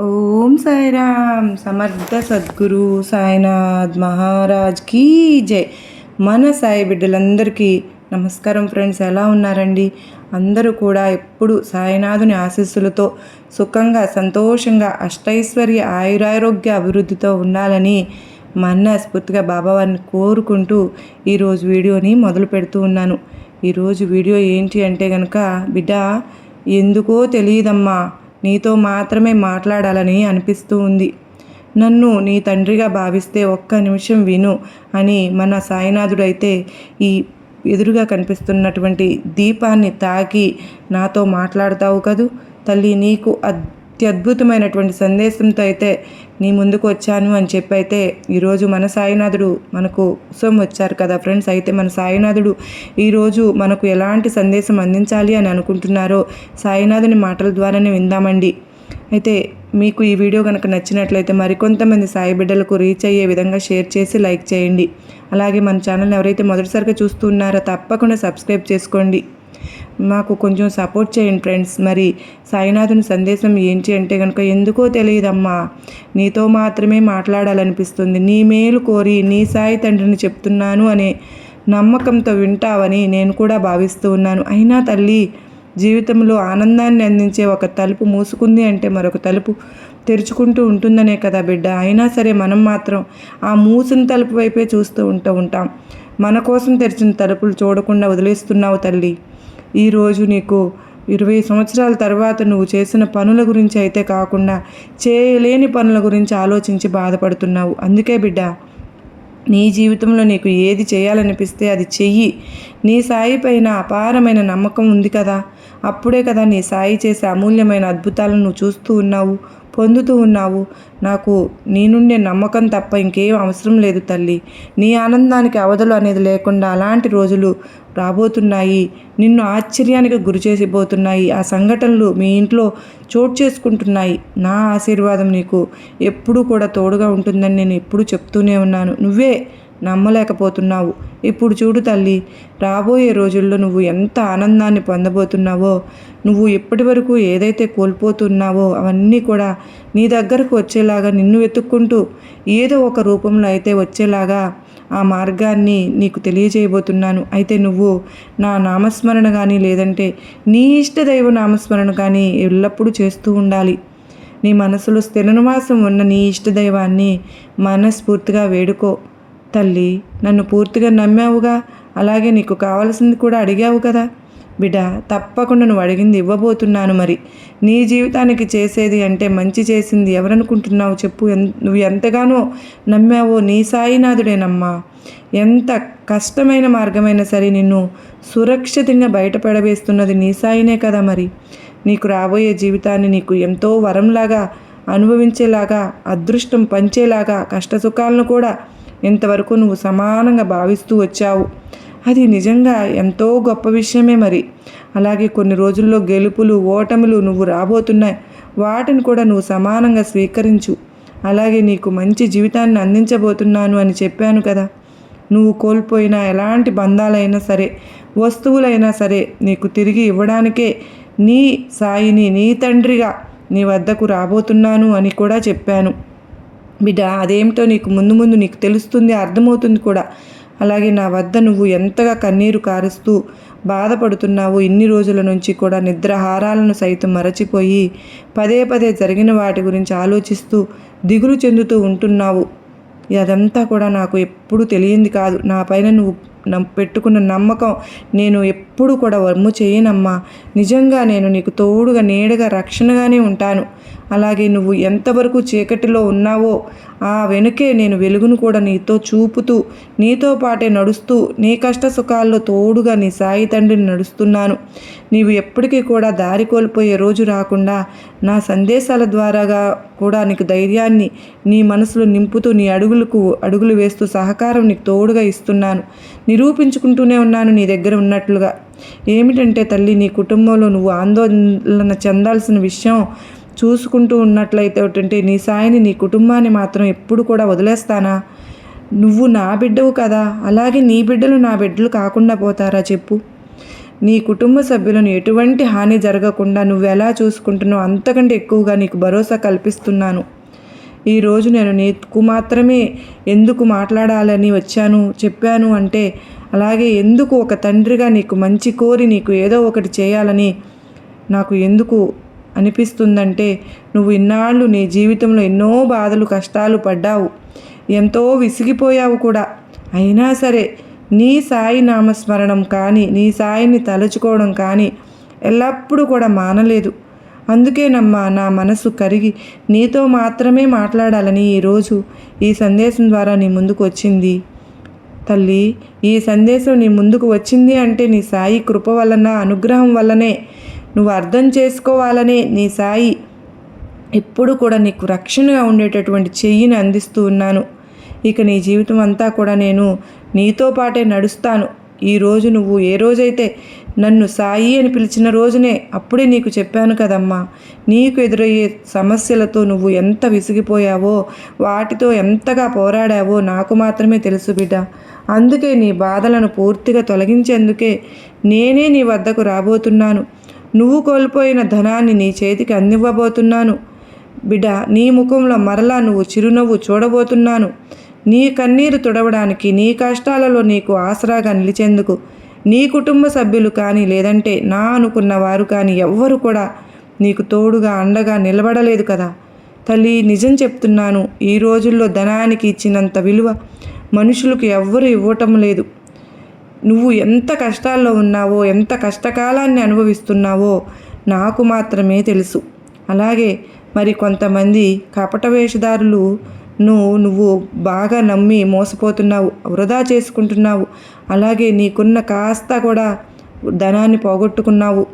ఓం సాయిరామ్. సమర్థ సద్గురు సాయినాథ్ మహారాజ్ కీ జై. మన సాయి బిడ్డలందరికీ నమస్కారం ఫ్రెండ్స్. ఎలా ఉన్నారండి? అందరూ కూడా ఎప్పుడు సాయినాథుని ఆశీస్సులతో సుఖంగా సంతోషంగా అష్టైశ్వర్య ఆయురారోగ్య అభివృద్ధితో ఉండాలని మనస్ఫూర్తిగా బాబావారిని కోరుకుంటూ ఈరోజు వీడియోని మొదలు పెడుతూ ఉన్నాను. ఈరోజు వీడియో ఏంటి అంటే కనుక బిడ్డ ఎందుకో తెలియదమ్మా. నీతో మాత్రమే మాట్లాడాలని అనిపిస్తూ ఉంది. నన్ను నీ తండ్రిగా భావిస్తే ఒక్క నిమిషం విను అని మన సాయినాథుడైతే ఈ ఎదురుగా కనిపిస్తున్నటువంటి దీపాన్ని తాకి నాతో మాట్లాడతావు కదూ? తల్లి నీకు అత్యద్భుతమైనటువంటి సందేశంతో అయితే నీ ముందుకు వచ్చాను అని చెప్పి అయితే ఈరోజు మన సాయినాథుడు మనకు ఉత్సవం వచ్చారు కదా ఫ్రెండ్స్. అయితే మన సాయినాథుడు ఈరోజు మనకు ఎలాంటి సందేశం అందించాలి అని అనుకుంటున్నారో సాయినాథుని మాటల ద్వారానే విందామండి. అయితే మీకు ఈ వీడియో కనుక నచ్చినట్లయితే మరికొంతమంది సాయి బిడ్డలకు రీచ్ అయ్యే విధంగా షేర్ చేసి లైక్ చేయండి. అలాగే మన ఛానల్ ఎవరైతే మొదటిసారిగా చూస్తున్నారో తప్పకుండా సబ్స్క్రైబ్ చేసుకోండి. మాకు కొంచెం సపోర్ట్ చేయండి ఫ్రెండ్స్. మరి సాయినాథుని సందేశం ఏంటి అంటే కనుక ఎందుకో తెలియదమ్మా. నీతో మాత్రమే మాట్లాడాలనిపిస్తుంది. నీ మేలు కోరి నీ సాయి తండ్రిని చెప్తున్నాను అనే నమ్మకంతో వింటావని నేను కూడా భావిస్తూ ఉన్నాను. అయినా తల్లి జీవితంలో ఆనందాన్ని అందించే ఒక తలుపు మూసుకుంది అంటే మరొక తలుపు తెరుచుకుంటూ ఉంటుందనే కదా బిడ్డ. అయినా సరే మనం మాత్రం ఆ మూసిన తలుపు వైపే చూస్తూ ఉంటూ ఉంటాం. మన కోసం తెరిచిన తలుపులు చూడకుండా వదిలేస్తున్నావు తల్లి. ఈరోజు నీకు ఇరవై సంవత్సరాల తర్వాత నువ్వు చేసిన పనుల గురించి అయితే కాకుండా చేయలేని పనుల గురించి ఆలోచించి బాధపడుతున్నావు. అందుకే బిడ్డ నీ జీవితంలో నీకు ఏది చేయాలనిపిస్తే అది చెయ్యి. నీ సాయి పైన అపారమైన నమ్మకం ఉంది కదా. అప్పుడే కదా నీ సాయి చేసే అమూల్యమైన అద్భుతాలను నువ్వు చూస్తూ ఉన్నావు పొందుతూ ఉన్నావు. నాకు నీ నుండే నమ్మకం తప్ప ఇంకేం అవసరం లేదు తల్లి. నీ ఆనందానికి అవధులు అనేది లేకుండా అలాంటి రోజులు రాబోతున్నాయి. నిన్ను ఆశ్చర్యానికి గురి చేసిపోతున్నాయి ఆ సంఘటనలు మీ ఇంట్లో చోటు చేసుకుంటున్నాయి. నా ఆశీర్వాదం నీకు ఎప్పుడూ కూడా తోడుగా ఉంటుందని నేను ఎప్పుడూ చెప్తూనే ఉన్నాను. నువ్వే నమ్మలేకపోతున్నావు. ఇప్పుడు చూడు తల్లి రాబోయే రోజుల్లో నువ్వు ఎంత ఆనందాన్ని పొందబోతున్నావో నువ్వు ఇప్పటి వరకు ఏదైతే కోల్పోతున్నావో అవన్నీ కూడా నీ దగ్గరకు వచ్చేలాగా నిన్ను వెతుక్కుంటూ ఏదో ఒక రూపంలో అయితే వచ్చేలాగా ఆ మార్గాన్ని నీకు తెలియజేయబోతున్నాను. అయితే నువ్వు నా నామస్మరణ కానీ లేదంటే నీ ఇష్టదైవ నామస్మరణ కానీ ఎల్లప్పుడూ చేస్తూ ఉండాలి. నీ మనసులో స్థిర నివాసం ఉన్న నీ ఇష్టదైవాన్ని మనస్ఫూర్తిగా వేడుకో. తల్లి నన్ను పూర్తిగా నమ్మావుగా? అలాగే నీకు కావలసింది కూడా అడిగావు కదా? బిడ్డ తప్పకుండా నువ్వు అడిగింది ఇవ్వబోతున్నాను మరి. నీ జీవితానికి చేసేది అంటే మంచి చేసింది ఎవరనుకుంటున్నావు చెప్పు. నువ్వు ఎంతగానో నమ్మావో నీ సాయినాథుడేనమ్మా. ఎంత కష్టమైన మార్గమైనా సరే నిన్ను సురక్షితంగా బయటపడవేస్తున్నది నీ సాయినే కదా మరి. నీకు రాబోయే జీవితాన్ని నీకు ఎంతో వరంలాగా అనుభవించేలాగా అదృష్టం పంచేలాగా కష్టసుఖాలను కూడా ఇంతవరకు నువ్వు సమానంగా భావిస్తూ వచ్చావు. అది నిజంగా ఎంతో గొప్ప విషయమే మరి. అలాగే కొన్ని రోజుల్లో గెలుపులు ఓటములు నువ్వు రాబోతున్నాయి. వాటిని కూడా నువ్వు సమానంగా స్వీకరించు. అలాగే నీకు మంచి జీవితాన్ని అందించబోతున్నాను అని చెప్పాను కదా. నువ్వు కోల్పోయిన ఎలాంటి బంధాలైనా సరే వస్తువులైనా సరే నీకు తిరిగి ఇవ్వడానికే నీ సాయిని నీ తండ్రిగా నీ వద్దకు రాబోతున్నాను అని కూడా చెప్పాను. బిడ్డ అదేమిటో నీకు ముందు ముందు నీకు తెలుస్తుంది అర్థమవుతుంది కూడా. అలాగే నా వద్ద నువ్వు ఎంతగా కన్నీరు కారుస్తూ బాధపడుతున్నావు ఇన్ని రోజుల నుంచి కూడా నిద్రహారాలను సైతం మరచిపోయి పదే పదే జరిగిన వాటి గురించి ఆలోచిస్తూ దిగులు చెందుతూ ఉంటున్నావు. అదంతా కూడా నాకు ఎప్పుడు తెలియంది కాదు. నా పైన నువ్వు పెట్టుకున్న నమ్మకం నేను ఎప్పుడు కూడా వమ్ము చేయనమ్మా. నిజంగా నేను నీకు తోడుగా నీడగా రక్షణగానే ఉంటాను. అలాగే నువ్వు ఎంతవరకు చీకటిలో ఉన్నావో ఆ వెనుకే నేను వెలుగును కూడా నీతో చూపుతూ నీతో పాటే నడుస్తూ నీ కష్ట సుఖాల్లో తోడుగా నీ సాయి తండ్రిని నడుస్తున్నాను. నీవు ఎప్పటికీ కూడా దారి కోల్పోయే రోజు రాకుండా నా సందేశాల ద్వారాగా కూడా నీకు ధైర్యాన్ని నీ మనసులో నింపుతూ నీ అడుగులకు అడుగులు వేస్తూ సహకారం నీకు తోడుగా ఇస్తున్నాను. నిరూపించుకుంటూనే ఉన్నాను నీ దగ్గర ఉన్నట్లుగా. ఏమిటంటే తల్లి నీ కుటుంబంలో నువ్వు ఆందోళన చెందాల్సిన విషయం చూసుకుంటూ ఉన్నట్లయితే నీ సాయిని నీ కుటుంబాన్ని మాత్రం ఎప్పుడు కూడా వదిలేస్తానా? నువ్వు నా బిడ్డవు కదా అలాగే నీ బిడ్డలు నా బిడ్డలు కాకుండా పోతారా చెప్పు? నీ కుటుంబ సభ్యులను ఎటువంటి హాని జరగకుండా నువ్వు ఎలా చూసుకుంటున్నావు అంతకంటే ఎక్కువగా నీకు భరోసా కల్పిస్తున్నాను. ఈరోజు నేను నీకు మాత్రమే ఎందుకు మాట్లాడాలని వచ్చాను చెప్పాను అంటే అలాగే ఎందుకు ఒక తండ్రిగా నీకు మంచి కోరి నీకు ఏదో ఒకటి చేయాలని నాకు ఎందుకు అనిపిస్తుందంటే నువ్వు ఇన్నాళ్ళు నీ జీవితంలో ఎన్నో బాధలు కష్టాలు పడ్డావు. ఎంతో విసిగిపోయావు కూడా. అయినా సరే నీ సాయి నామస్మరణం కానీ నీ సాయిని తలుచుకోవడం కానీ ఎల్లప్పుడూ కూడా మానలేదు. అందుకేనమ్మా నా మనసు కరిగి నీతో మాత్రమే మాట్లాడాలని ఈరోజు ఈ సందేశం ద్వారా నీ ముందుకు వచ్చింది. తల్లి ఈ సందేశం నీ ముందుకు వచ్చింది అంటే నీ సాయి కృప వలన అనుగ్రహం వల్లనే నువ్వు అర్థం చేసుకోవాలనే నీ సాయి ఎప్పుడు కూడా నీకు రక్షణగా ఉండేటటువంటి చెయ్యిని అందిస్తూ ఉన్నాను. ఇక నీ జీవితం అంతా కూడా నేను నీతో పాటే నడుస్తాను. ఈ రోజు నువ్వు ఏ రోజైతే నన్ను సాయి అని పిలిచిన రోజునే అప్పుడే నీకు చెప్పాను కదమ్మా. నీకు ఎదురయ్యే సమస్యలతో నువ్వు ఎంత విసిగిపోయావో వాటితో ఎంతగా పోరాడావో నాకు మాత్రమే తెలుసు బిడ్డ. అందుకే నీ బాధలను పూర్తిగా తొలగించేందుకే నేనే నీ వద్దకు రాబోతున్నాను. నువ్వు కోల్పోయిన ధనాన్ని నీ చేతికి అందివ్వబోతున్నాను. బిడ్డ నీ ముఖంలో మరలా నువ్వు చిరునవ్వు చూడబోతున్నాను. నీ కన్నీరు తుడవడానికి నీ కష్టాలలో నీకు ఆసరాగా నిలిచేందుకు నీ కుటుంబ సభ్యులు కానీ లేదంటే నా అనుకున్న వారు కానీ ఎవ్వరు కూడా నీకు తోడుగా అండగా నిలబడలేదు కదా. తల్లి నిజం చెప్తున్నాను ఈ రోజుల్లో ధనానికి ఇచ్చినంత విలువ మనుషులకు ఎవ్వరు ఇవ్వటం లేదు. నువ్వు ఎంత కష్టాల్లో ఉన్నావో ఎంత కష్టకాలాన్ని అనుభవిస్తున్నావో నాకు మాత్రమే తెలుసు. అలాగే మరి కొంతమంది కపట వేషధారులు నువ్వు నువ్వు బాగా నమ్మి మోసపోతున్నావు వృధా చేసుకుంటున్నావు. అలాగే నీకున్న కాస్త కూడా ధనాన్ని పోగొట్టుకున్నావు.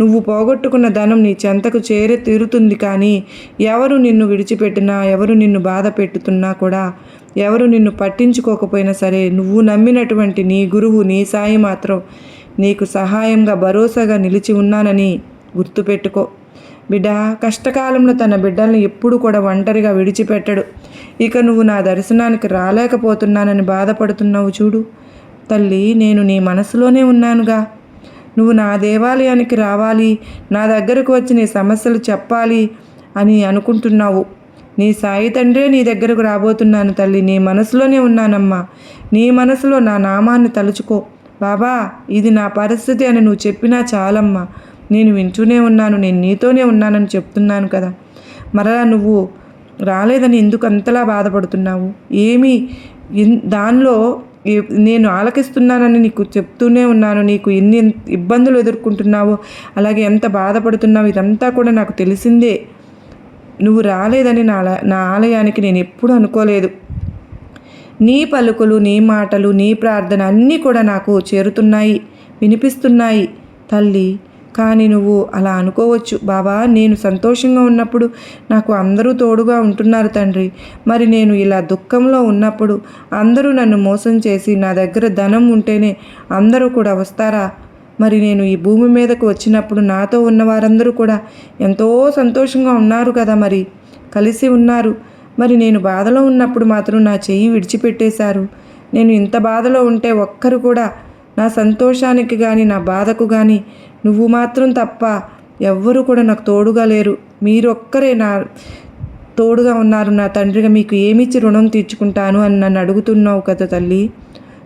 నువ్వు పోగొట్టుకున్న ధనం నీ చెంతకు చేరే తీరుతుంది కానీ ఎవరు నిన్ను విడిచిపెట్టినా ఎవరు నిన్ను బాధ పెట్టుతున్నా కూడా ఎవరు నిన్ను పట్టించుకోకపోయినా సరే నువ్వు నమ్మినటువంటి నీ గురువు నీ సాయి మాత్రం నీకు సహాయంగా భరోసాగా నిలిచి ఉన్నానని గుర్తుపెట్టుకో. బిడ్డ కష్టకాలంలో తన బిడ్డల్ని ఎప్పుడు కూడా ఒంటరిగా విడిచిపెట్టడు. ఇక నువ్వు నా దర్శనానికి రాలేకపోతున్నానని బాధపడుతున్నావు చూడు. తల్లి నేను నీ మనసులోనే ఉన్నానుగా. నువ్వు నా దేవాలయానికి రావాలి నా దగ్గరకు వచ్చి నీ సమస్యలు చెప్పాలి అని అనుకుంటున్నావు. నీ సాయి తండ్రే నీ దగ్గరకు రాబోతున్నాను తల్లి నీ మనసులోనే ఉన్నానమ్మా. నీ మనసులో నా నామాన్ని తలుచుకో. బాబా ఇది నా పరిస్థితి అని నువ్వు చెప్పినా చాలమ్మా. నేను వింటూనే ఉన్నాను నేను నీతోనే ఉన్నానని చెప్తున్నాను కదా. మరలా నువ్వు రాలేదని ఎందుకు అంతలా బాధపడుతున్నావు? ఏమి దానిలో నేను ఆలకిస్తున్నానని నీకు చెప్తూనే ఉన్నాను. నీకు ఎన్ని ఇబ్బందులు ఎదుర్కొంటున్నావో అలాగే ఎంత బాధపడుతున్నావు ఇదంతా కూడా నాకు తెలిసిందే. నువ్వు రాలేదని నా నా ఆలయానికి నేను ఎప్పుడు అనుకోలేదు. నీ పలుకులు నీ మాటలు నీ ప్రార్థన అన్నీ కూడా నాకు చేరుతున్నాయి వినిపిస్తున్నాయి. తల్లి కానీ నువ్వు అలా అనుకోవచ్చు. బాబా నేను సంతోషంగా ఉన్నప్పుడు నాకు అందరూ తోడుగా ఉంటున్నారు తండ్రి. మరి నేను ఇలా దుఃఖంలో ఉన్నప్పుడు అందరూ నన్ను మోసం చేసి నా దగ్గర ధనం ఉంటేనే అందరూ కూడా వస్తారా? మరి నేను ఈ భూమి మీదకు వచ్చినప్పుడు నాతో ఉన్న వారందరూ కూడా ఎంతో సంతోషంగా ఉన్నారు కదా మరి. కలిసి ఉన్నారు. మరి నేను బాధలో ఉన్నప్పుడు మాత్రం నా చెయ్యి విడిచిపెట్టేశారు. నేను ఇంత బాధలో ఉంటే ఒక్కరు కూడా నా సంతోషానికి కానీ నా బాధకు కానీ నువ్వు మాత్రం తప్ప ఎవ్వరూ కూడా నాకు తోడుగా లేరు. మీరొక్కరే నా తోడుగా ఉన్నారు. నా తండ్రిగా మీకు ఏమిచ్చి రుణం తీర్చుకుంటాను అని నన్ను అడుగుతున్నావు కదా తల్లి.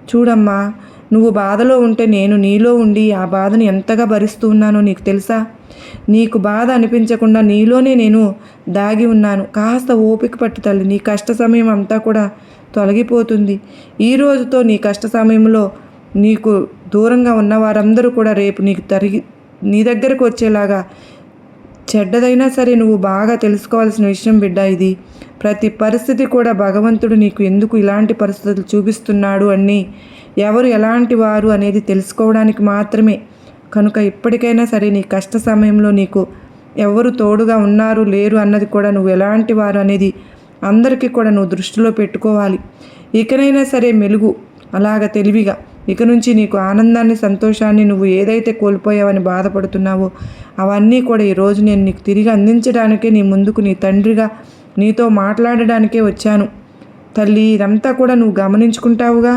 చూడమ్మా నువ్వు బాధలో ఉంటే నేను నీలో ఉండి ఆ బాధను ఎంతగా భరిస్తూ ఉన్నానో నీకు తెలుసా? నీకు బాధ అనిపించకుండా నీలోనే నేను దాగి ఉన్నాను. కాస్త ఓపిక పట్టు తల్లి. నీ కష్ట సమయం అంతా కూడా తొలగిపోతుంది. ఈ రోజుతో నీ కష్ట సమయంలో నీకు దూరంగా ఉన్న వారందరూ కూడా రేపు నీకు తరిగి నీ దగ్గరకు వచ్చేలాగా చెడ్డదైనా సరే నువ్వు బాగా తెలుసుకోవాల్సిన విషయం బిడ్డ ఇది. ప్రతి పరిస్థితి కూడా భగవంతుడు నీకు ఎందుకు ఇలాంటి పరిస్థితులు చూపిస్తున్నాడు అని ఎవరు ఎలాంటి వారు అనేది తెలుసుకోవడానికి మాత్రమే. కనుక ఇప్పటికైనా సరే నీ కష్ట సమయంలో నీకు ఎవరు తోడుగా ఉన్నారు లేరు అన్నది కూడా నువ్వు ఎలాంటి వారు అనేది అందరికీ కూడా నువ్వు దృష్టిలో పెట్టుకోవాలి. ఇకనైనా సరే మెలుగు అలాగ తెలివిగా ఇక నుంచి నీకు ఆనందాన్ని సంతోషాన్ని నువ్వు ఏదైతే కోల్పోయావని బాధపడుతున్నావో అవన్నీ కూడా ఈరోజు నేను నీకు తిరిగి అందించడానికే నీ ముందుకు నీ తండ్రిగా నీతో మాట్లాడడానికే వచ్చాను. తల్లి ఇదంతా కూడా నువ్వు గమనించుకుంటావుగా?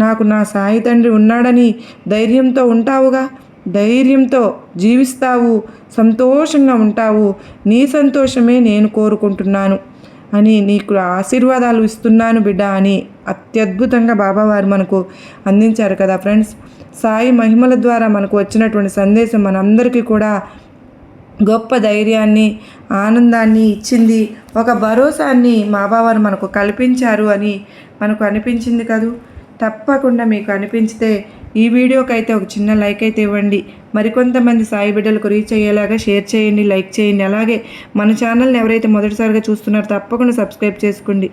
నాకు నా సాయి తండ్రి ఉన్నాడని ధైర్యంతో ఉంటావుగా? ధైర్యంతో జీవిస్తావు సంతోషంగా ఉంటావు నీ సంతోషమే నేను కోరుకుంటున్నాను అని నీకు ఆశీర్వాదాలు ఇస్తున్నాను బిడ్డ అని అత్యద్భుతంగా బాబావారు మనకు అందించారు కదా ఫ్రెండ్స్. సాయి మహిమల ద్వారా మనకు వచ్చినటువంటి సందేశం మనందరికీ కూడా గొప్ప ధైర్యాన్ని ఆనందాన్ని ఇచ్చింది. ఒక భరోసాన్ని మా బావారు మనకు కల్పించారు అని మనకు అనిపించింది కదూ? తప్పకుండా మీకు అనిపించితే ఈ వీడియోకి అయితే ఒక చిన్న లైక్ అయితే ఇవ్వండి. మరికొంతమంది సాయి బిడ్డలకు రీచ్ అయ్యేలాగా షేర్ చేయండి లైక్ చేయండి. అలాగే మన ఛానల్ని ఎవరైతే మొదటిసారిగా చూస్తున్నారో తప్పకుండా సబ్స్క్రైబ్ చేసుకోండి.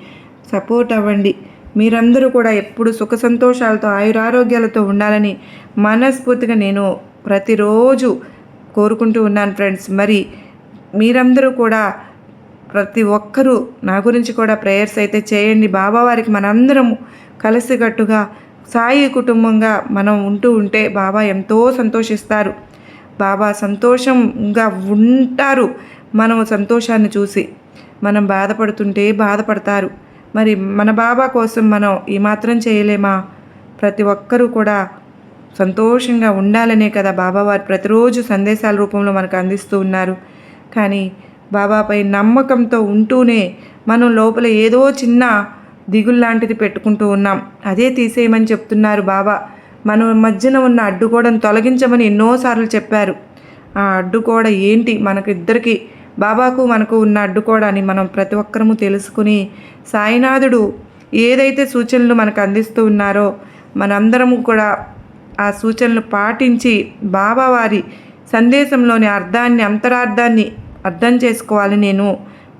సపోర్ట్ అవ్వండి. మీరందరూ కూడా ఎప్పుడు సుఖ సంతోషాలతో ఆయురారోగ్యాలతో ఉండాలని మనస్ఫూర్తిగా నేను ప్రతిరోజు కోరుకుంటూ ఉన్నాను ఫ్రెండ్స్. మరి మీరందరూ కూడా ప్రతి ఒక్కరూ నా గురించి కూడా ప్రేయర్స్ అయితే చేయండి. బాబావారికి మనందరం కలిసికట్టుగా సాయి కుటుంబంగా మనం ఉంటూ ఉంటే బాబా ఎంతో సంతోషిస్తారు. బాబా సంతోషంగా ఉంటారు. మనం సంతోషాన్ని చూసి మనం బాధపడుతుంటే బాధపడతారు. మరి మన బాబా కోసం మనం ఈ మాత్రం చేయలేమా? ప్రతి ఒక్కరూ కూడా సంతోషంగా ఉండాలనే కదా బాబావారు ప్రతిరోజు సందేశాల రూపంలో మనకు అందిస్తూ ఉన్నారు. కానీ బాబాపై నమ్మకంతో ఉంటూనే మనం లోపల ఏదో చిన్న దిగుల్లాంటిది పెట్టుకుంటూ ఉన్నాం. అదే తీసేయమని చెప్తున్నారు బాబా. మన మధ్యన ఉన్న అడ్డుగోడను తొలగించమని ఎన్నోసార్లు చెప్పారు. ఆ అడ్డుగోడ ఏంటి? మనకు ఇద్దరికి బాబాకు మనకు ఉన్న అడ్డుకోడని మనం ప్రతి ఒక్కరము తెలుసుకుని సాయినాథుడు ఏదైతే సూచనలు మనకు అందిస్తూ ఉన్నారో మనందరము కూడా ఆ సూచనలు పాటించి బాబావారి సందేశంలోని అర్థాన్ని అంతరార్థాన్ని అర్థం చేసుకోవాలని నేను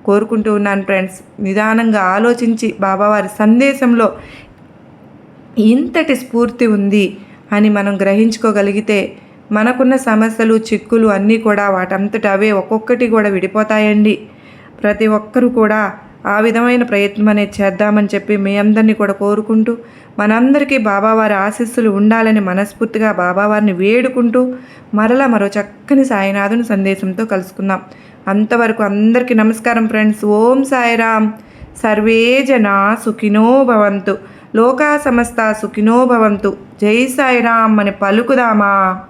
కోరుకుంటూ ఉన్నాను ఫ్రెండ్స్. నిదానంగా ఆలోచించి బాబావారి సందేశంలో ఇంతటి స్ఫూర్తి ఉంది అని మనం గ్రహించుకోగలిగితే మనకున్న సమస్యలు చిక్కులు అన్నీ కూడా వాటంతట అవే ఒక్కొక్కటి కూడా విడిపోతాయండి. ప్రతి ఒక్కరూ కూడా ఆ విధమైన ప్రయత్నం అనేది చేద్దామని చెప్పి మీ అందరినీ కూడా కోరుకుంటూ మనందరికీ బాబావారి ఆశీస్సులు ఉండాలని మనస్ఫూర్తిగా బాబావారిని వేడుకుంటూ మరలా మరో చక్కని సాయినాథుని సందేశంతో కలుసుకుందాం. అంతవరకు అందరికీ నమస్కారం ఫ్రెండ్స్. ఓం సాయిరామ్ సర్వే జనా సుఖినో భవంతు. లోకా సమస్త సుఖినో భవంతు. జై సాయిరామ్ అని పలుకుదామా?